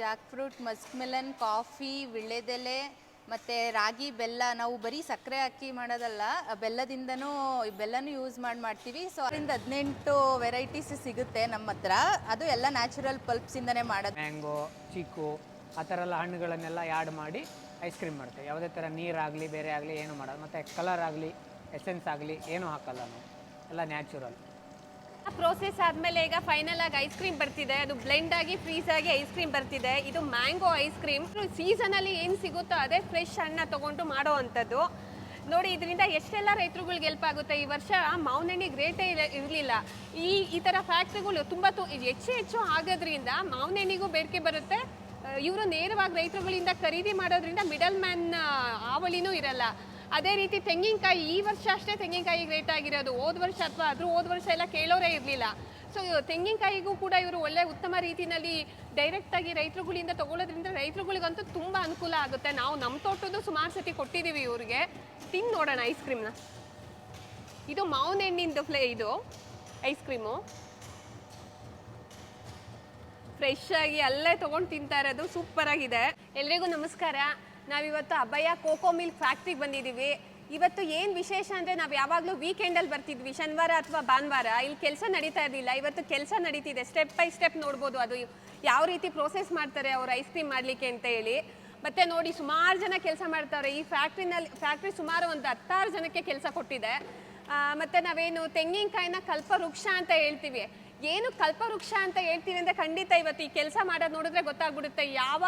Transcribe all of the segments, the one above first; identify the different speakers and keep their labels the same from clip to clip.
Speaker 1: Jack fruit Musk melon, coffee, ವಿಳ್ಳೆದೆಲೆ ಮತ್ತು ರಾಗಿ, ಬೆಲ್ಲ ನಾವು ಬರೀ ಸಕ್ಕರೆ ಹಾಕಿ ಮಾಡೋದಲ್ಲ ಬೆಲ್ಲದಿಂದನೂ ಬೆಲ್ಲನೂ ಯೂಸ್ ಮಾಡಿ ಮಾಡ್ತೀವಿ. ಸೊ ಅದರಿಂದ ಹದಿನೆಂಟು ವೆರೈಟೀಸ್ ಸಿಗುತ್ತೆ ನಮ್ಮ ಹತ್ರ. ಅದು ಎಲ್ಲ ನ್ಯಾಚುರಲ್ ಪಲ್ಪ್ಸಿಂದನೇ ಮಾಡೋದು.
Speaker 2: ಮ್ಯಾಂಗೋ ಚಿಕ್ಕು ಆ ಥರ ಎಲ್ಲ ಹಣ್ಣುಗಳನ್ನೆಲ್ಲ ಆ್ಯಡ್ ಮಾಡಿ ಐಸ್ ಕ್ರೀಮ್ ಮಾಡ್ತೇವೆ. ಯಾವುದೇ ಥರ ನೀರಾಗಲಿ, ಬೇರೆ ಆಗಲಿ ಏನು ಮಾಡೋದು. ಮತ್ತು ಕಲರ್ ಆಗಲಿ ಎಸೆನ್ಸ್ ಆಗಲಿ ಏನೂ ಹಾಕಲ್ಲ ನಾವು. ಎಲ್ಲ ನ್ಯಾಚುರಲ್
Speaker 3: ಪ್ರೋಸೆಸ್ ಆದ್ಮೇಲೆ ಈಗ ಫೈನಲ್ ಆಗಿ ಐಸ್ ಕ್ರೀಮ್ ಬರ್ತಿದೆ. ಅದು ಬ್ಲೆಂಡ್ ಆಗಿ ಫ್ರೀಸ್ ಆಗಿ ಐಸ್ ಕ್ರೀಮ್ ಬರ್ತಿದೆ. ಇದು ಮ್ಯಾಂಗೋ ಐಸ್ ಕ್ರೀಮ್ ಸೀಸನ್ ಅಲ್ಲಿ ಏನ್ ಸಿಗುತ್ತೋ ಅದೇ ಫ್ರೆಶ್ ಹಣ್ಣ ತಗೊಂಡು ಮಾಡೋ ಅಂಥದ್ದು. ನೋಡಿ, ಇದರಿಂದ ಎಷ್ಟೆಲ್ಲ ರೈತರುಗಳಿಗೆ ಹೆಲ್ಪ್ ಆಗುತ್ತೆ? ಈ ವರ್ಷ ಮಾವಿನೆಣ್ಣಿಗೆ ರೇಟೇ ಇರಲಿಲ್ಲ. ಈ ಈ ಥರ ಫ್ಯಾಕ್ಟ್ರಿಗಳು ತುಂಬ ತು, ಹೆಚ್ಚು ಹೆಚ್ಚು ಆಗೋದ್ರಿಂದ ಮಾವಿನೆಣ್ಣಿಗೂ ಬೇಡಿಕೆ ಬರುತ್ತೆ. ಇವರು ನೇರವಾಗಿ ರೈತರುಗಳಿಂದ ಖರೀದಿ ಮಾಡೋದ್ರಿಂದ ಮಿಡಲ್ ಮ್ಯಾನ್ ಆವಳಿನೂ ಇರಲ್ಲ. ಅದೇ ರೀತಿ ತೆಂಗಿನಕಾಯಿ ಈ ವರ್ಷ ಅಷ್ಟೇ ತೆಂಗಿನಕಾಯಿ ರೇಟ್ ಆಗಿರೋದು. ಹೋದ ವರ್ಷ ಅಥವಾ ಅದ್ರ ಹೋದ ವರ್ಷ ಎಲ್ಲ ಕೇಳೋರೇ ಇರಲಿಲ್ಲ. ಸೊ ತೆಂಗಿನಕಾಯಿಗೂ ಕೂಡ ಇವರು ಒಳ್ಳೆ ಉತ್ತಮ ರೀತಿಯಲ್ಲಿ ಡೈರೆಕ್ಟಾಗಿ ರೈತರುಗಳಿಂದ ತಗೊಳ್ಳೋದ್ರಿಂದ ರೈತರುಗಳಿಗಂತೂ ತುಂಬ ಅನುಕೂಲ ಆಗುತ್ತೆ. ನಾವು ನಮ್ಮ ತೋಟದ್ದು ಸುಮಾರು ಸತಿ ಕೊಟ್ಟಿದ್ದೀವಿ ಇವ್ರಿಗೆ. ತಿಂದು ನೋಡೋಣ ಐಸ್ ಕ್ರೀಮ್ನ ಇದು ಮಾವಿನ ಹಣ್ಣಿಂದು ಫ್ಲೇ ಇದು ಐಸ್ ಕ್ರೀಮು ಫ್ರೆಶ್ ಆಗಿ ಅಲ್ಲೇ ತೊಗೊಂಡು ತಿಂತಾ ಇರೋದು. ಸೂಪರ್ ಆಗಿದೆ. ಎಲ್ರಿಗೂ ನಮಸ್ಕಾರ. ನಾವಿವತ್ತು ಅಭಯ ಕೋಕೋ ಮಿಲ್ಕ್ ಫ್ಯಾಕ್ಟ್ರಿಗೆ ಬಂದಿದ್ದೀವಿ. ಇವತ್ತು ಏನು ವಿಶೇಷ ಅಂದರೆ ನಾವು ಯಾವಾಗಲೂ ವೀಕೆಂಡಲ್ಲಿ ಬರ್ತಿದ್ವಿ. ಶನಿವಾರ ಅಥವಾ ಭಾನುವಾರ. ಇಲ್ಲಿ ಕೆಲಸ ನಡೀತಾ ಇರಲಿಲ್ಲ. ಇವತ್ತು ಕೆಲಸ ನಡೀತಿದೆ. ಸ್ಟೆಪ್ ಬೈ ಸ್ಟೆಪ್ ನೋಡ್ಬೋದು ಅದು ಯಾವ ರೀತಿ ಪ್ರೋಸೆಸ್ ಮಾಡ್ತಾರೆ ಅವರು ಐಸ್ ಕ್ರೀಮ್ ಮಾಡಲಿಕ್ಕೆ ಅಂತ ಹೇಳಿ. ಮತ್ತೆ ನೋಡಿ ಸುಮಾರು ಜನ ಕೆಲಸ ಮಾಡ್ತಾರೆ ಈ ಫ್ಯಾಕ್ಟ್ರಿನಲ್ಲಿ ಫ್ಯಾಕ್ಟ್ರಿ ಸುಮಾರು ಒಂದು ಹತ್ತಾರು ಜನಕ್ಕೆ ಕೆಲಸ ಕೊಟ್ಟಿದೆ. ಮತ್ತು ನಾವೇನು ತೆಂಗಿನಕಾಯಿನ ಕಲ್ಪವೃಕ್ಷ ಅಂತ ಹೇಳ್ತೀವಿ. ಏನು ಕಲ್ಪವೃಕ್ಷ ಅಂತ ಹೇಳ್ತೀವಿ ಅಂದರೆ ಖಂಡಿತ ಇವತ್ತು ಈ ಕೆಲಸ ಮಾಡೋದು ನೋಡಿದ್ರೆ ಗೊತ್ತಾಗ್ಬಿಡುತ್ತೆ. ಯಾವ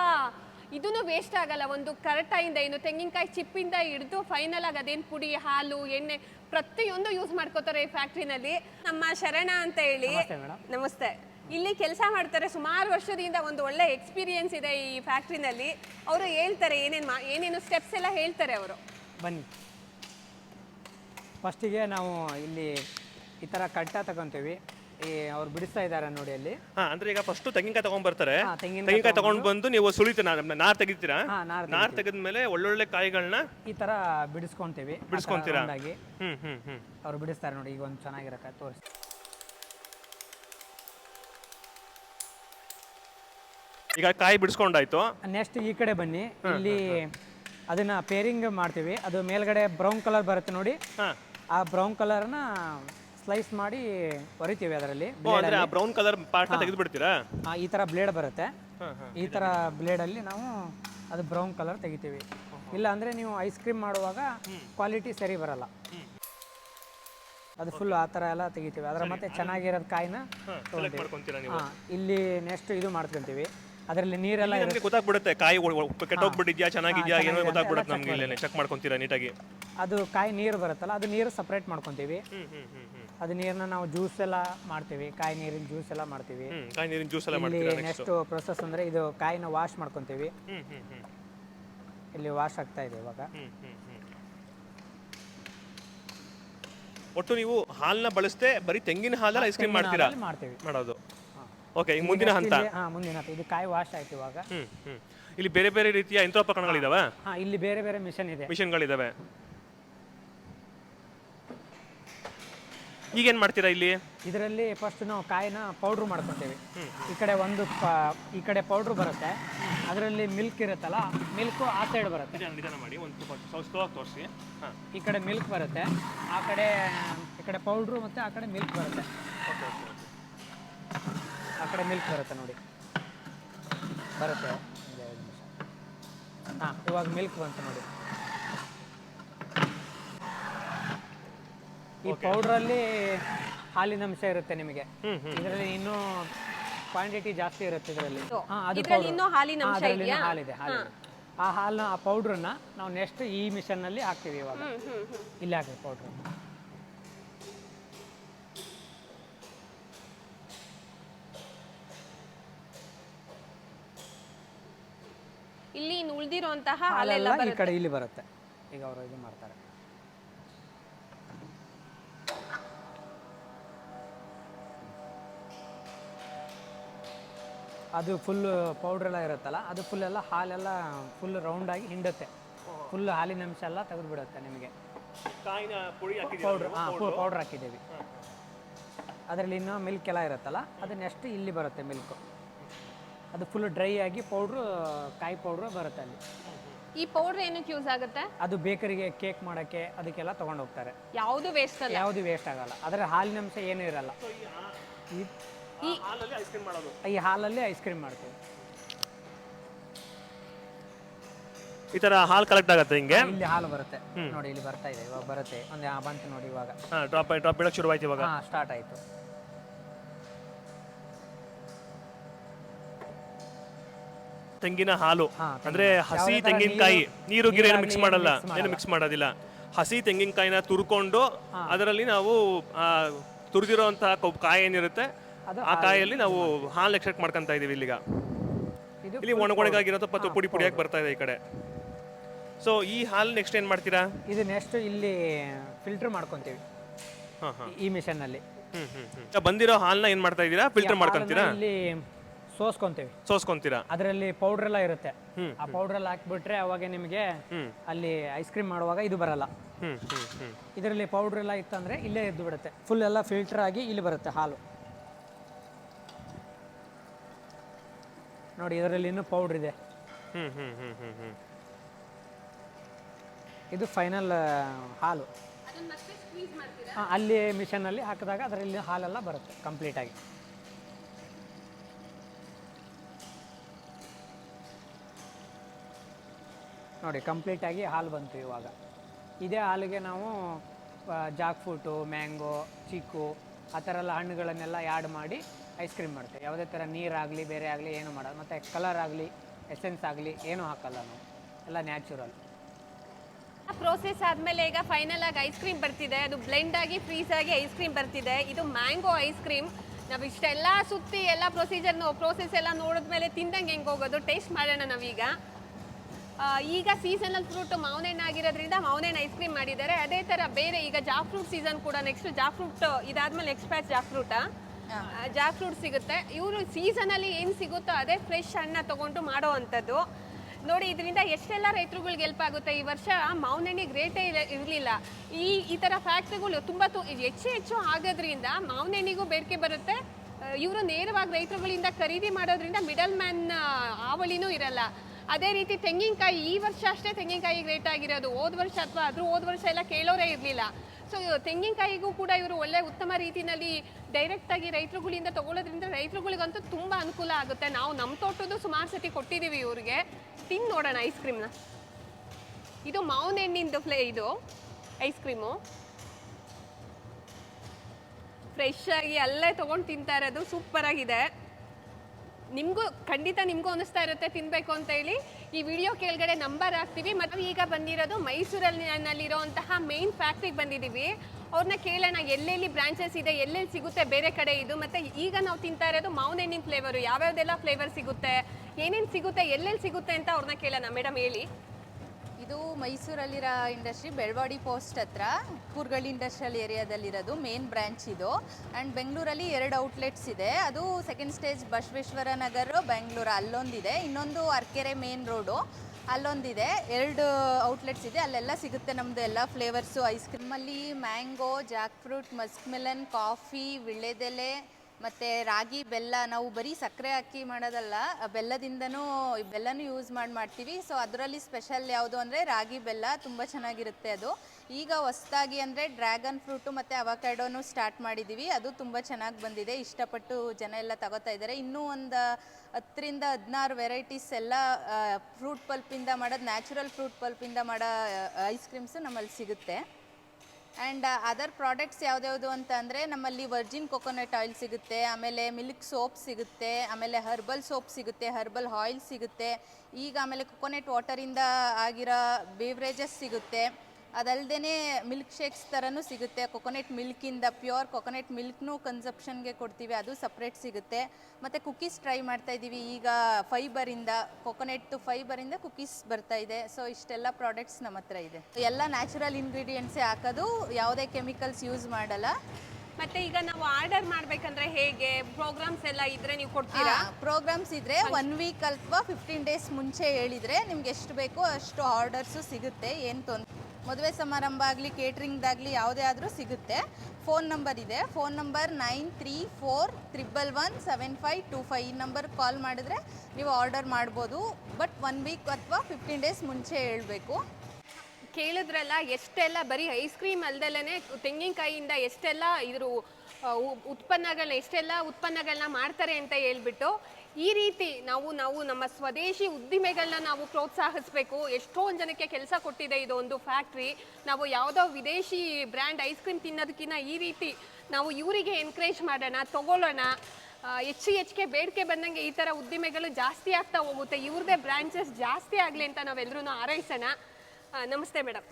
Speaker 3: ಇದನ್ನು ವೇಸ್ಟ್ ಆಗಲ್ಲ. ಒಂದು ಕರೆಕ್ಟಾಯಿಂದ ಏನು ತೆಂಗಿನಕಾಯಿ ಚಿಪ್ಪಿಂದ ಹಿಡಿದು ಫೈನಲ್ ಆಗಿ ಅದೇನು ಪುಡಿ ಹಾಲು ಎಣ್ಣೆ ಪ್ರತಿಯೊಂದು ಯೂಸ್ ಮಾಡ್ಕೋತಾರೆ ಈ ಫ್ಯಾಕ್ಟ್ರಿನಲ್ಲಿ ನಮ್ಮ ಶರಣ ಅಂತ ಹೇಳಿ.
Speaker 2: ನಮಸ್ತೆ
Speaker 3: ಇಲ್ಲಿ ಕೆಲಸ ಮಾಡ್ತಾರೆ. ಸುಮಾರು ವರ್ಷದಿಂದ ಒಂದು ಒಳ್ಳೆ ಎಕ್ಸ್ಪೀರಿಯನ್ಸ್ ಇದೆ ಈ ಫ್ಯಾಕ್ಟ್ರಿನಲ್ಲಿ ಅವರು ಹೇಳ್ತಾರೆ ಏನೇನು ಮಾ ಏನೇನು ಸ್ಟೆಪ್ಸ್ ಎಲ್ಲ ಹೇಳ್ತಾರೆ ಅವರು.
Speaker 2: ಬನ್ನಿ. ಫಸ್ಟಿಗೆ ನಾವು ಇಲ್ಲಿ ಈ ಥರ ಕಟ್ಟ ತಗೊತೀವಿ. ಈ ಅವ್ರು ಬಿಡಿಸ್ತಾ ಇದ್ದಾರೆ ನೋಡಿ ಅಲ್ಲಿ.
Speaker 4: ಹಾ ಅಂದ್ರೆ ಈಗ ಫಸ್ಟ್ ತೆಂಗಿನಕಾಯಿ ತಗೊಂಡ್ ಬರ್ತಾರೆ.
Speaker 2: ಹಾ, ತೆಂಗಿನಕಾಯಿ
Speaker 4: ತೆಂಗಿನಕಾಯಿ ತಗೊಂಡ್ ಬಂದು ನೀವು ಸುಳಿತೀರಾ ನಾರ್ ತೆಗಿತೀರಾ?
Speaker 2: ಹಾ, ನಾರ್
Speaker 4: ನಾರ್ ತೆಗೆದ್ಮೇಲೆ ಒಳ್ಳೊಳ್ಳೆ ಕಾಯಿಗಳನ್ನ
Speaker 2: ಈ ತರ ಬಿಡಿಸ್ಕೊಂತೀವಿ. ಆ
Speaker 4: ಬಿಡಿಸ್ಕೊಂತೀರಾ?
Speaker 2: round ಆಗಿ.
Speaker 4: ಹ್ಮ್ ಹ್ಮ್ ಹ್ಮ್.
Speaker 2: ಅವ್ರು ಬಿಡಿಸ್ತಾರೆ ನೋಡಿ ಈಗ ಒಂದು ಚೆನ್ನಾಗಿರಕ ತೋರಿಸಿ.
Speaker 4: ಈಗ ಕಾಯಿ ಬಿಡಿಸ್ಕೊಂಡಾಯ್ತು.
Speaker 2: ನೆಕ್ಸ್ಟ್ ಈ ಕಡೆ ಬನ್ನಿ. ಇಲ್ಲಿ ಅದನ್ನ ಪೇರಿಂಗ್ ಮಾಡ್ತೀವಿ. ಅದು ಮೇಲ್ಗಡೆ ಬ್ರೌನ್ ಕಲರ್ ಬರುತ್ತೆ ನೋಡಿ.
Speaker 4: ಹಾ.
Speaker 2: ಆ ಬ್ರೌನ್ ಕಲರ್ನ ಸ್ಲೈಸ್ ಮಾಡಿ ಹೊರಿತೀವಿ ಅದರಲ್ಲಿ.
Speaker 4: ಅಂದ್ರೆ ಆ ಬ್ರೌನ್ ಕಲರ್ ಪಾರ್ಟ್ ತೆಗೆದು ಬಿಡ್ತೀರಾ
Speaker 2: ಈ ಥರ ಬ್ಲೇಡ್ ಬರುತ್ತೆ.
Speaker 4: ಈ ತರ
Speaker 2: ಈ ಥರ ಬ್ಲೇಡಲ್ಲಿ ನಾವು ಅದು ಬ್ರೌನ್ ಕಲರ್ ತೆಗಿತೀವಿ. ಇಲ್ಲ ಅಂದ್ರೆ ನೀವು ಐಸ್ ಕ್ರೀಮ್ ಮಾಡುವಾಗ ಕ್ವಾಲಿಟಿ ಸರಿ ಬರಲ್ಲ. ಅದು ಫುಲ್ ಆ ಥರ ಎಲ್ಲ ತೆಗಿತೀವಿ. ಅದರ ಮತ್ತೆ ಚೆನ್ನಾಗಿರೋದು ಕಾಯಿನ
Speaker 4: ಸೆಲೆಕ್ಟ್ ಮಾಡ್ಕೊಂತೀರಾ ನೀವು?
Speaker 2: ಹಾಂ ಇಲ್ಲಿ ನೆಕ್ಸ್ಟ್ ಇದು ಮಾಡ್ಕೊಂತೀವಿ ಅದರಲ್ಲಿ ನೀರೆಲ್ಲ
Speaker 4: ನಮ್ಗೆ ಗೊತ್ತಾಗ್ಬಿಡುತ್ತೆ ಕಾಯಿ ಒ- ಒ- ಕೆಟ್ಟೋಗ್ಬಿಟ್ಟಿದ್ಯಾ ಚೆನ್ನಾಗಿದ್ಯಾ ಏನೋ ಗೊತ್ತಾಗ್ಬಿಡುತ್ತೆ ನಮ್ಗೆ ಇಲ್ಲೇನೆ. ಚೆಕ್ ಮಾಡ್ಕೊಂತೀರಾ ನೀಟಾಗಿ
Speaker 2: ಅದು ಕಾಯಿ ನೀರು ಬರುತ್ತಲ್ಲ ಅದು ನೀರು ಸಪ್ರೇಟ್ ಮಾಡ್ಕೊತೀವಿ.
Speaker 4: ಹ್ಮ್ ಹ್ಮ್ ಹ್ಮ್ ಹ್ಮ್.
Speaker 2: ಅದು ನೀರನ್ನ ನಾವು ಜ್ಯೂಸ್ ಎಲ್ಲ ಮಾಡ್ತೀವಿ. ಕಾಯಿ ನೀರಿನ ಜ್ಯೂಸ್ ಎಲ್ಲ ಮಾಡ್ತೀವಿ.
Speaker 4: ಹ್ಮ್ ಕಾಯಿ ನೀರಿನ ಜ್ಯೂಸ್ ಎಲ್ಲ ಮಾಡ್ತೀವಿ ನೆಕ್ಸ್ಟ್
Speaker 2: ನೆಕ್ಸ್ಟ್ ಪ್ರೊಸೆಸ್ ಅಂದ್ರೆ ಇದು ಕಾಯಿನ ವಾಶ್ ಮಾಡ್ಕೊಂತೀವಿ.
Speaker 4: ಹ್ಮ್ ಹ್ಮ್ ಹ್ಮ್.
Speaker 2: ಇಲ್ಲಿ ವಾಶ್ ಆಗ್ತಾ ಇದೆ ಇವಾಗ.
Speaker 4: ಹ್ಮ್ ಹ್ಮ್ ಹ್ಮ್. ಒಟ್ಟು ನೀವು ಹಾಲ್ನ ಬಳಸದೆ ಬರೀ ತೆಂಗಿನ ಹಾಲಲ್ಲಿ ಐಸ್ ಕ್ರೀಮ್ ಮಾಡ್ತೀರಾ?
Speaker 2: ಮಾಡ್ತೀವಿ.
Speaker 4: ಮಾಡೋದು. ಓಕೆ ಈಗ ಮುಂದಿನ ಹಂತ.
Speaker 2: ಹಾ ಮುಂದಿನ ಹಂತ. ಇದು ಕಾಯಿ ವಾಶ್ ಆಯ್ತು ಇವಾಗ.
Speaker 4: ಹ್ಮ್ ಹ್ಮ್. ಇಲ್ಲಿ ಬೇರೆ ಬೇರೆ ರೀತಿಯ ಯಂತ್ರೋಪಕರಣಗಳಿದಾವೆ?
Speaker 2: ಹಾ ಇಲ್ಲಿ ಬೇರೆ ಬೇರೆ ಮಿಷನ್ ಇದೆ.
Speaker 4: ಮಿಷನ್ಗಳಿದಾವೆ. ಈಗೇನ್ ಮಾಡ್ತೀರಾ ಇಲ್ಲಿ?
Speaker 2: ಇದರಲ್ಲಿ ಫಸ್ಟ್ ನಾವು ಕಾಯಿನ ಪೌಡ್ರ್ ಮಾಡ್ಕೊತೀವಿ. ಈ ಕಡೆ ಒಂದು ಪ- ಈ ಕಡೆ ಪೌಡ್ರ್ ಬರುತ್ತೆ. ಅದರಲ್ಲಿ ಮಿಲ್ಕ್ ಇರುತ್ತಲ್ಲ ಮಿಲ್ಕು ಆ ಸೈಡ್ ಬರುತ್ತೆ.
Speaker 4: ನಿಧಾನ ನಿಧಾನ ಮಾಡಿ ಒಂದು ಸ್ವಲ್ಪ ಸ್ಲೋ ತೋರಿಸಿ. ಹಾಂ.
Speaker 2: ಈ ಕಡೆ ಮಿಲ್ಕ್ ಬರುತ್ತೆ. ಆ ಕಡೆ ಈ ಕಡೆ ಪೌಡ್ರು ಮತ್ತು ಆ ಕಡೆ ಮಿಲ್ಕ್ ಬರುತ್ತೆ.
Speaker 4: ಓಕೆ ಓಕೆ
Speaker 2: ಆ ಕಡೆ ಮಿಲ್ಕ್ ಬರುತ್ತೆ ನೋಡಿ. ಬರುತ್ತೆ. ಹಾಂ ಇವಾಗ ಮಿಲ್ಕ್ ಬಂತು ನೋಡಿ. ಈ ಪೌಡ್ರಲ್ಲಿ ಹಾಲಿನ ಅಂಶ ಇರುತ್ತೆ ನಿಮಗೆ. ಇದರಲ್ಲಿ ಇನ್ನೂ ಕ್ವಾಂಟಿಟಿ ಜಾಸ್ತಿ ಇರುತ್ತೆ ಇದರಲ್ಲಿ.
Speaker 3: ಇದ್ರಲ್ಲಿ. ಇನ್ನೂ ಹಾಲಿನ ಅಂಶ ಇದೆಯಾ?
Speaker 2: ಹಾಲಿದೆ ಹಾಲಿದೆ. ಆ ಹಾಲನ್ನ ಆ ಪೌಡ್ರನ್ನ ನಾವು ನೆಕ್ಸ್ಟ್ ಈ ಮಿಷನ್ನಲ್ಲಿ ಹಾಕ್ತೀವಿ ಇವಾಗ. ಇಲ್ಲಿ ಹಾಕಿ ಪೌಡ್ರ್
Speaker 3: ಇಲ್ಲಿ ಇನ್ನು ಉಳಿದಿರುವಂತಹ ಹಾಲೆಲ್ಲ
Speaker 2: ಹಾಲೆಲ್ಲ ಈ
Speaker 3: ಬರುತ್ತೆ.
Speaker 2: ಕಡೆ ಇಲ್ಲಿ ಬರುತ್ತೆ. ಈಗ ಅವರು ಇದು ಮಾಡ್ತಾರೆ. ಅದು ಫುಲ್ ಪೌಡ್ರ್ ಎಲ್ಲ ಇರುತ್ತಲ್ಲ ಅದು ಫುಲ್ ಎಲ್ಲ ಹಾಲೆಲ್ಲ ಫುಲ್ ರೌಂಡ್ ಆಗಿ ಹಿಂಡುತ್ತೆ. ಫುಲ್ ಹಾಲಿನ ಅಂಶ ಎಲ್ಲ ತೆಗೆದು ಬಿಡುತ್ತೆ ನಿಮಗೆ.
Speaker 4: ಕಾಯಿನ ಪುಡಿ
Speaker 2: ಪೌಡ್ರ್ ಹಾಂ ಪೌಡ್ರ್ ಹಾಕಿದ್ದೀವಿ. ಅದರಲ್ಲಿ ಇನ್ನೂ ಮಿಲ್ಕ್ ಎಲ್ಲ ಇರುತ್ತಲ್ಲ ಅದು ನೆಕ್ಸ್ಟ್ ಇಲ್ಲಿ ಬರುತ್ತೆ ಮಿಲ್ಕು ಅದು ಫುಲ್ ಡ್ರೈ ಆಗಿ ಪೌಡ್ರು ಕಾಯಿ ಪೌಡ್ರು ಬರುತ್ತೆ ಅಲ್ಲಿ.
Speaker 3: ಈ ಪೌಡರ್ ಏನಕ್ಕೆ ಯೂಸ್ ಆಗುತ್ತೆ?
Speaker 2: ಅದು ಬೇಕರಿಗೆ ಕೇಕ್ ಮಾಡೋಕ್ಕೆ ಅದಕ್ಕೆಲ್ಲ ತೊಗೊಂಡು ಹೋಗ್ತಾರೆ.
Speaker 3: ಯಾವುದು ವೇಸ್ಟ್ ಅಲ್ಲ.
Speaker 2: ಯಾವುದು ವೇಸ್ಟ್ ಆಗಲ್ಲ. ಅದರ ಹಾಲಿನ ಅಂಶ ಏನೂ ಇರಲ್ಲ. ಈ
Speaker 3: ಈ
Speaker 4: ಹಾಲಲ್ಲಿ ಐಸ್ ಕ್ರೀಮ್ ಮಾಡೋದು.
Speaker 2: ಈ ಹಾಲಲ್ಲಿ ಐಸ್ ಕ್ರೀಮ್ ಮಾಡ್ತೀವಿ.
Speaker 4: ಈ ತರ ಹಾಲು ಕಲೆಕ್ಟ್ ಆಗುತ್ತೆ ಹಿಂಗೆ?
Speaker 2: ಇಲ್ಲಿ ಹಾಲು ಬರುತ್ತೆ. ನೋಡಿ ಇಲ್ಲಿ ಬರ್ತಾ ಇದೆ ಇವಾಗ ಬರುತ್ತೆ. ಒಂದು ಆ, ಬಂತು ನೋಡಿ ಇವಾಗ.
Speaker 4: ಹಾ ಡ್ರಾಪ್ ಡ್ರಾಪ್ ಬಿಡಕ್ಕೆ ಶುರುವಾಯ್ತು ಇವಾಗ.
Speaker 2: ಹಾಂ ಸ್ಟಾರ್ಟ್ ಆಯಿತು.
Speaker 4: ತೆಂಗಿನ ಹಾಲು
Speaker 2: ಹಾ,
Speaker 4: ಅಂದ್ರೆ ಹಸಿ ತೆಂಗಿನಕಾಯಿ
Speaker 2: ನೀರು-
Speaker 4: ಗಿರ ಏನು ಮಿಕ್ಸ್ ಮಾಡಲ್ಲ ಏನು ಮಿಕ್ಸ್ ಮಾಡೋದಿಲ್ಲ. ಹಸಿ ತೆಂಗಿನಕಾಯಿನ ತುರ್ಕೊಂಡು ಅದರಲ್ಲಿ ನಾವು ತುರಿದಿರೋಂತಹ ಕಾಯಿ ಏನಿರುತ್ತೆ ಆ ಕಾಯಲ್ಲಿ ನಾವು ಹಾಲು ಎಕ್ಸ್ಟ್ರಾಕ್ಟ್ ಮಾಡ್ಕೊಂತ ಇದೀವಿ ಇಲ್ಲಿಗ.
Speaker 2: ಇದು
Speaker 4: ಇಲ್ಲಿ ಒಣಗೊಣಗಾಗಿರೋ ತಪ್ಪ ಪುಡಿ ಪುಡಿಯಾಗಿ ಬರ್ತಾ ಇದೆ ಈ ಕಡೆ. ಸೊ ಈ ಹಾಲು ನೆಕ್ಸ್ಟ್ ಏನು ಮಾಡ್ತೀರಾ?
Speaker 2: ಇದು ನೆಕ್ಸ್ಟ್ ಇಲ್ಲಿ ಫಿಲ್ಟರ್ ಮಾಡ್ಕೊತೀವಿ.
Speaker 4: ಹಾ ಹಾ.
Speaker 2: ಈ ಮಿಷನ್ನಲ್ಲಿ
Speaker 4: ಹ್ಮ್ ಹ್ಮ್ ಹ್ಮ್. ಬಂದಿರೋ ಹಾಲ್ನ ಏನ್ ಮಾಡ್ತಾ ಇದೀರಾ? ಫಿಲ್ಟರ್ ಮಾಡ್ಕೊಂತೀರಾ?
Speaker 2: ಇಲ್ಲಿ ಸೋಸ್ಕೊಂತೀವಿ.
Speaker 4: ಸೋಸ್ಕೊಂತೀರಾ?
Speaker 2: ಅದರಲ್ಲಿ ಪೌಡರ್ ಎಲ್ಲ ಇರುತ್ತೆ. ಆ ಪೌಡರ್ ಎಲ್ಲ ಹಾಕ್ಬಿಟ್ರೆ ಅವಾಗ ನಿಮಗೆ ಅಲ್ಲಿ ಐಸ್ ಕ್ರೀಮ್ ಮಾಡುವಾಗ ಇದು ಬರಲ್ಲ.
Speaker 4: ಹ್ಮ್ ಹ್ಮ್ ಹ್ಮ್.
Speaker 2: ಇದರಲ್ಲಿ ಪೌಡರ್ ಎಲ್ಲ ಇತ್ತಂದ್ರೆ ಇಲ್ಲೇ ಎದ್ದು ಬಿಡುತ್ತೆ. ಫುಲ್ ಎಲ್ಲ ಫಿಲ್ಟರ್ ಆಗಿ ಇಲ್ಲಿ ಬರುತ್ತೆ ಹಾಲು. ನೋಡಿ ಇದರಲ್ಲಿ ಇನ್ನೂ ಪೌಡ್ರ್ ಇದೆ.
Speaker 4: ಹ್ಞೂ ಹ್ಞೂ ಹ್ಞೂ ಹ್ಞೂ ಹ್ಮ್.
Speaker 2: ಇದು ಫೈನಲ್ ಹಾಲು. ಹಾಂ ಅಲ್ಲಿ ಮಿಷನಲ್ಲಿ ಹಾಕಿದಾಗ ಅದರಲ್ಲಿ ಹಾಲೆಲ್ಲ ಬರುತ್ತೆ ಕಂಪ್ಲೀಟಾಗಿ ನೋಡಿ ಕಂಪ್ಲೀಟಾಗಿ ಹಾಲು ಬಂತು ಇವಾಗ. ಇದೇ ಹಾಲಿಗೆ ನಾವು ಜಾಕ್ ಫ್ರೂಟು ಮ್ಯಾಂಗೋ ಚಿಕ್ಕು ಆ ಥರ ಎಲ್ಲ ಹಣ್ಣುಗಳನ್ನೆಲ್ಲ ಆ್ಯಡ್ ಮಾಡಿ ಐಸ್ ಕ್ರೀಮ್ ಮಾಡ್ತೇವೆ ಯಾವುದೇ ಥರ ನೀರಾಗಲಿ, ಬೇರೆ ಆಗಲಿ, ಏನು ಮಾಡೋದು ಮತ್ತು ಕಲರ್ ಆಗಲಿ ಎಸೆನ್ಸ್ ಆಗಲಿ, ಏನೂ ಹಾಕಲ್ಲ ನಾವು. ಎಲ್ಲ ನ್ಯಾಚುರಲ್
Speaker 3: ಪ್ರೋಸೆಸ್ ಆದಮೇಲೆ ಈಗ ಫೈನಲ್ ಆಗಿ ಐಸ್ ಕ್ರೀಮ್ ಬರ್ತಿದೆ. ಅದು ಬ್ಲೆಂಡ್ ಆಗಿ ಫ್ರೀಸ್ ಆಗಿ ಐಸ್ ಕ್ರೀಮ್ ಬರ್ತಿದೆ. ಇದು ಮ್ಯಾಂಗೋ ಐಸ್ ಕ್ರೀಮ್ ನಾವು ಇಷ್ಟೆಲ್ಲ ಸುತ್ತಿ ಎಲ್ಲ ಪ್ರೊಸೀಜರ್ ಪ್ರೋಸೆಸ್ ಎಲ್ಲ ನೋಡಿದ್ಮೇಲೆ ತಿಂದಂಗೆ ಹೆಂಗೆ ಹೋಗೋದು? ಟೇಸ್ಟ್ ಮಾಡೋಣ ನಾವೀಗ. ಈಗ ಸೀಸನಲ್ ಫ್ರೂಟ್ ಮಾವಿನ ಆಗಿರೋದ್ರಿಂದ ಮಾವಿನ ಐಸ್ ಕ್ರೀಮ್ ಮಾಡಿದ್ದಾರೆ. ಅದೇ ಥರ ಬೇರೆ ಈಗ ಜಾಕ್ ಫ್ರೂಟ್ ಸೀಸನ್ ಕೂಡ ನೆಕ್ಸ್ಟ್ ಜಾಕ್ ಫ್ರೂಟ್ ಇದಾದ್ಮೇಲೆ ನೆಕ್ಸ್ಟ್ ಬ್ಯಾಚ್ ಜಾಕ್ ಫ್ರೂಟಾ ಜಾಕ್ ಫ್ರೂಟ್ ಸಿಗುತ್ತೆ. ಇವರು ಸೀಸನಲ್ಲಿ ಏನು ಸಿಗುತ್ತೋ ಅದೇ ಫ್ರೆಶ್ ಹಣ್ಣ ತಗೊಂಡು ಮಾಡೋ ಅಂಥದ್ದು ನೋಡಿ, ಇದರಿಂದ ಎಷ್ಟೆಲ್ಲ ರೈತರುಗಳಿಗೆ ಹೆಲ್ಪ್ ಆಗುತ್ತೆ? ಈ ವರ್ಷ ಮಾವಿನೆಣ್ಣಿಗೆ ರೇಟೇ ಇರಲಿಲ್ಲ. ಈ ಈ ಥರ ಫ್ಯಾಕ್ಟ್ರಿಗಳು ತುಂಬ ತು ಹೆಚ್ಚು ಹೆಚ್ಚು ಆಗೋದ್ರಿಂದ ಮಾವಿನೆಣ್ಣಿಗೂ ಬೇಡಿಕೆ ಬರುತ್ತೆ. ಇವರು ನೇರವಾಗಿ ರೈತರುಗಳಿಂದ ಖರೀದಿ ಮಾಡೋದ್ರಿಂದ ಮಿಡಲ್ ಮ್ಯಾನ್ ಆವಳಿನೂ ಇರಲ್ಲ. ಅದೇ ರೀತಿ ತೆಂಗಿನಕಾಯಿ, ಈ ವರ್ಷ ಅಷ್ಟೇ ತೆಂಗಿನಕಾಯಿಗೆ ರೇಟ್ ಆಗಿರೋದು. ಹೋದ ವರ್ಷ ಅಥವಾ ಅದ್ರ ಹೋದ ವರ್ಷ ಎಲ್ಲ ಕೇಳೋರೇ ಇರಲಿಲ್ಲ. ಸೊ, ತೆಂಗಿನಕಾಯಿಗೂ ಕೂಡ ಇವರು ಒಳ್ಳೆ ಉತ್ತಮ ರೀತಿಯಲ್ಲಿ ಡೈರೆಕ್ಟಾಗಿ ರೈತರುಗಳಿಂದ ತಗೊಳ್ಳೋದ್ರಿಂದ ರೈತರುಗಳಿಗಂತೂ ತುಂಬ ಅನುಕೂಲ ಆಗುತ್ತೆ. ನಾವು ನಮ್ಮ ತೋಟದ್ದು ಸುಮಾರು ಸತಿ ಕೊಟ್ಟಿದ್ದೀವಿ ಇವ್ರಿಗೆ. ತಿಂದು ನೋಡೋಣ ಐಸ್ ಕ್ರೀಮ್ನ ಇದು ಮಾವಿನ ಹಣ್ಣಿಂದು ಫ್ಲೇ ಇದು ಐಸ್ ಕ್ರೀಮು ಫ್ರೆಶ್ ಆಗಿ ಅಲ್ಲೇ ತೊಗೊಂಡು ತಿಂತಾ ಇರೋದು. ಸೂಪರ್ ಆಗಿದೆ. ನಿಮಗೂ ಖಂಡಿತ ನಿಮಗೂ ಅನಿಸ್ತಾ ಇರುತ್ತೆ ತಿನ್ನಬೇಕು ಅಂತ ಹೇಳಿ. ಈ ವಿಡಿಯೋ ಕೆಳಗಡೆ ನಂಬರ್ ಹಾಕ್ತೀವಿ. ಮತ್ತು ಈಗ ಬಂದಿರೋದು ಮೈಸೂರಲ್ಲಿರೋಂತಹ ಮೇನ್ ಫ್ಯಾಕ್ಟ್ರಿಗೆ ಬಂದಿದ್ದೀವಿ. ಅವ್ರನ್ನ ಕೇಳೋಣ, ಎಲ್ಲೆಲ್ಲಿ ಬ್ರಾಂಚಸ್ ಇದೆ, ಎಲ್ಲೆಲ್ಲಿ ಸಿಗುತ್ತೆ, ಬೇರೆ ಕಡೆ ಇದು. ಮತ್ತು ಈಗ ನಾವು ತಿಂತಾ ಇರೋದು ಮಾವಿನ ಹಣ್ಣಿನ ಫ್ಲೇವರು ಯಾವ್ಯಾವ್ದೆಲ್ಲ ಫ್ಲೇವರ್ ಸಿಗುತ್ತೆ, ಏನೇನು ಸಿಗುತ್ತೆ, ಎಲ್ಲೆಲ್ಲಿ ಸಿಗುತ್ತೆ ಅಂತ ಅವ್ರನ್ನ ಕೇಳೋಣ. ಮೇಡಮ್, ಹೇಳಿ.
Speaker 1: ಇದು ಮೈಸೂರಲ್ಲಿರೋ ಇಂಡಸ್ಟ್ರಿ ಬೆಳವಾಡಿ ಪೋಸ್ಟ್ ಹತ್ರ ಕೂರ್ಗಳ್ ಇಂಡಸ್ಟ್ರಿಯಲ್ ಏರಿಯಾದಲ್ಲಿರೋದು ಮೇನ್ ಬ್ರ್ಯಾಂಚ್ ಇದು. ಆ್ಯಂಡ್ ಬೆಂಗಳೂರಲ್ಲಿ ಎರಡು ಔಟ್ಲೆಟ್ಸ್ ಇದೆ. ಅದು ಸೆಕೆಂಡ್ ಸ್ಟೇಜ್ ಬಸವೇಶ್ವರ ನಗರ, ಬೆಂಗಳೂರು. ಅಲ್ಲೊಂದಿದೆ. ಇನ್ನೊಂದು ಅರ್ಕೆರೆ ಮೇನ್ ರೋಡು ಅಲ್ಲೊಂದಿದೆ. ಎರಡು ಔಟ್ಲೆಟ್ಸ್ ಇದೆ. ಅಲ್ಲೆಲ್ಲ ಸಿಗುತ್ತೆ ನಮ್ಮದು ಎಲ್ಲ ಫ್ಲೇವರ್ಸು ಐಸ್ ಕ್ರೀಮಲ್ಲಿ mango Jack fruit Musk melon coffee ವಿಳ್ಳೆದೆಲೆ ಮತ್ತು ರಾಗಿ, ಬೆಲ್ಲ ನಾವು ಬರೀ ಸಕ್ಕರೆ ಹಾಕಿ ಮಾಡೋದಲ್ಲ ಬೆಲ್ಲದಿಂದನೂ ಬೆಲ್ಲನೂ ಯೂಸ್ ಮಾಡಿ ಮಾಡ್ತೀವಿ. ಸೊ ಅದರಲ್ಲಿ ಸ್ಪೆಷಲ್ ಯಾವುದು ಅಂದರೆ ರಾಗಿ, ಬೆಲ್ಲ ತುಂಬ ಚೆನ್ನಾಗಿರುತ್ತೆ ಅದು. ಈಗ ಹೊಸ್ದಾಗಿ ಅಂದರೆ ಡ್ರ್ಯಾಗನ್ ಫ್ರೂಟು ಮತ್ತು ಅವಕ್ಯಾಡೋನು ಸ್ಟಾರ್ಟ್ ಮಾಡಿದ್ದೀವಿ ಅದು ತುಂಬ ಚೆನ್ನಾಗಿ ಬಂದಿದೆ. ಇಷ್ಟಪಟ್ಟು ಜನ ಎಲ್ಲ ತಗೋತಾ ಇದ್ದಾರೆ. ಇನ್ನೂ ಒಂದು ಹತ್ತರಿಂದ ಹದಿನಾರು ವೆರೈಟೀಸ್ ಎಲ್ಲ ಫ್ರೂಟ್ ಪಲ್ಪಿಂದ ಮಾಡೋದು ನ್ಯಾಚುರಲ್ ಫ್ರೂಟ್ ಪಲ್ಪಿಂದ ಮಾಡೋ ಐಸ್ ಕ್ರೀಮ್ಸು ನಮ್ಮಲ್ಲಿ ಸಿಗುತ್ತೆ. ಆ್ಯಂಡ್ ಅದರ್ ಪ್ರಾಡಕ್ಟ್ಸ್ ಯಾವ್ದ್ಯಾವುದು ಅಂತ ಅಂದರೆ ನಮ್ಮಲ್ಲಿ ವರ್ಜಿನ್ ಕೊಕೊನಟ್ ಆಯಿಲ್ ಸಿಗುತ್ತೆ, ಆಮೇಲೆ ಮಿಲ್ಕ್ ಸೋಪ್ ಸಿಗುತ್ತೆ, ಆಮೇಲೆ ಹರ್ಬಲ್ ಸೋಪ್ ಸಿಗುತ್ತೆ ಹರ್ಬಲ್ ಆಯಿಲ್ ಸಿಗುತ್ತೆ. ಈಗ ಆಮೇಲೆ ಕೊಕೊನೆಟ್ ವಾಟರಿಂದ ಆಗಿರೋ ಬೇವ್ರೇಜಸ್ ಸಿಗುತ್ತೆ. ಅದಲ್ಲದೆ ಮಿಲ್ಕ್ ಶೇಕ್ಸ್ ಥರನೂ ಸಿಗುತ್ತೆ. ಕೊಕೊನೆಟ್ ಮಿಲ್ಕಿಂದ ಪ್ಯೂರ್ ಕೊಕೊನೆಟ್ ಮಿಲ್ಕ್ನೂ ಕನ್ಸಪ್ಷನ್ಗೆ ಕೊಡ್ತೀವಿ ಅದು ಸಪ್ರೇಟ್ ಸಿಗುತ್ತೆ. ಮತ್ತು ಕುಕೀಸ್ ಟ್ರೈ ಮಾಡ್ತಾ ಇದ್ದೀವಿ. ಈಗ ಫೈಬರಿಂದ ಕೊಕೊನೆಟ್ ಫೈಬರಿಂದ ಕುಕೀಸ್ ಬರ್ತಾ ಇದೆ. ಸೊ ಇಷ್ಟೆಲ್ಲ ಪ್ರಾಡಕ್ಟ್ಸ್ ನಮ್ಮ ಹತ್ರ ಇದೆ. ಎಲ್ಲ ನ್ಯಾಚುರಲ್ ಇಂಗ್ರೀಡಿಯೆಂಟ್ಸೇ ಹಾಕೋದು ಯಾವುದೇ ಕೆಮಿಕಲ್ಸ್ ಯೂಸ್ ಮಾಡಲ್ಲ.
Speaker 3: ಮತ್ತೆ ಈಗ ನಾವು ಆರ್ಡರ್ ಮಾಡ್ಬೇಕಂದ್ರೆ ಹೇಗೆ? ಪ್ರೋಗ್ರಾಮ್ಸ್ ಎಲ್ಲ ಇದ್ರೆ ನೀವು ಕೊಡ್ತೀರಾ?
Speaker 1: ಪ್ರೋಗ್ರಾಮ್ಸ್ ಇದ್ರೆ ಒನ್ ವೀಕ್ ಅಥವಾ ಫಿಫ್ಟೀನ್ ಡೇಸ್ ಮುಂಚೆ ಹೇಳಿದ್ರೆ ನಿಮ್ಗೆ ಎಷ್ಟು ಬೇಕೋ ಅಷ್ಟು ಆರ್ಡರ್ಸು ಸಿಗುತ್ತೆ. ಏನು ತೊಂದರೆ ಮದುವೆ ಸಮಾರಂಭ ಆಗಲಿ ಕೇಟ್ರಿಂಗ್ದಾಗಲಿ ಯಾವುದೇ ಆದರೂ ಸಿಗುತ್ತೆ. ಫೋನ್ ನಂಬರ್ ಇದೆ. Phone number nine three four triple one seven five two five ಈ ನಂಬರ್ ಕಾಲ್ ಮಾಡಿದ್ರೆ ನೀವು ಆರ್ಡರ್ ಮಾಡ್ಬೋದು. ಬಟ್ ಒನ್ ವೀಕ್ ಅಥವಾ ಫಿಫ್ಟೀನ್ ಡೇಸ್ ಮುಂಚೆ ಹೇಳಬೇಕು.
Speaker 3: ಕೇಳಿದ್ರಲ್ಲ, ಎಷ್ಟೆಲ್ಲ ಬರೀ ಐಸ್ ಕ್ರೀಮ್ ಅಲ್ದಲ್ಲೇ ತೆಂಗಿನಕಾಯಿಯಿಂದ ಎಷ್ಟೆಲ್ಲ ಇದ್ರ ಉತ್ಪನ್ನಗಳನ್ನ, ಎಷ್ಟೆಲ್ಲ ಉತ್ಪನ್ನಗಳನ್ನ ಮಾಡ್ತಾರೆ ಅಂತ ಹೇಳ್ಬಿಟ್ಟು ಈ ರೀತಿ ನಾವು ನಾವು ನಮ್ಮ ಸ್ವದೇಶಿ ಉದ್ದಿಮೆಗಳನ್ನ ನಾವು ಪ್ರೋತ್ಸಾಹಿಸಬೇಕು. ಎಷ್ಟೊಂದು ಜನಕ್ಕೆ ಕೆಲಸ ಕೊಟ್ಟಿದೆ ಇದು ಒಂದು ಫ್ಯಾಕ್ಟ್ರಿ. ನಾವು ಯಾವುದೋ ವಿದೇಶಿ ಬ್ರ್ಯಾಂಡ್ ಐಸ್ ಕ್ರೀಮ್ ತಿನ್ನೋದಕ್ಕಿಂತ ಈ ರೀತಿ ನಾವು ಇವರಿಗೆ ಎನ್ಕರೇಜ್ ಮಾಡೋಣ, ತಗೊಳ್ಳೋಣ. ಹೆಚ್ಚು ಹೆಚ್ಚಿಗೆ ಬೇಡಿಕೆ ಬಂದಂಗೆ ಈ ಥರ ಉದ್ದಿಮೆಗಳು ಜಾಸ್ತಿ ಆಗ್ತಾ ಹೋಗುತ್ತೆ. ಇವ್ರದೇ ಬ್ರ್ಯಾಂಚಸ್ ಜಾಸ್ತಿ ಆಗಲಿ ಅಂತ ನಾವೆಲ್ಲರೂ ಹಾರೈಸೋಣ. ನಮಸ್ತೆ ಮೇಡಮ್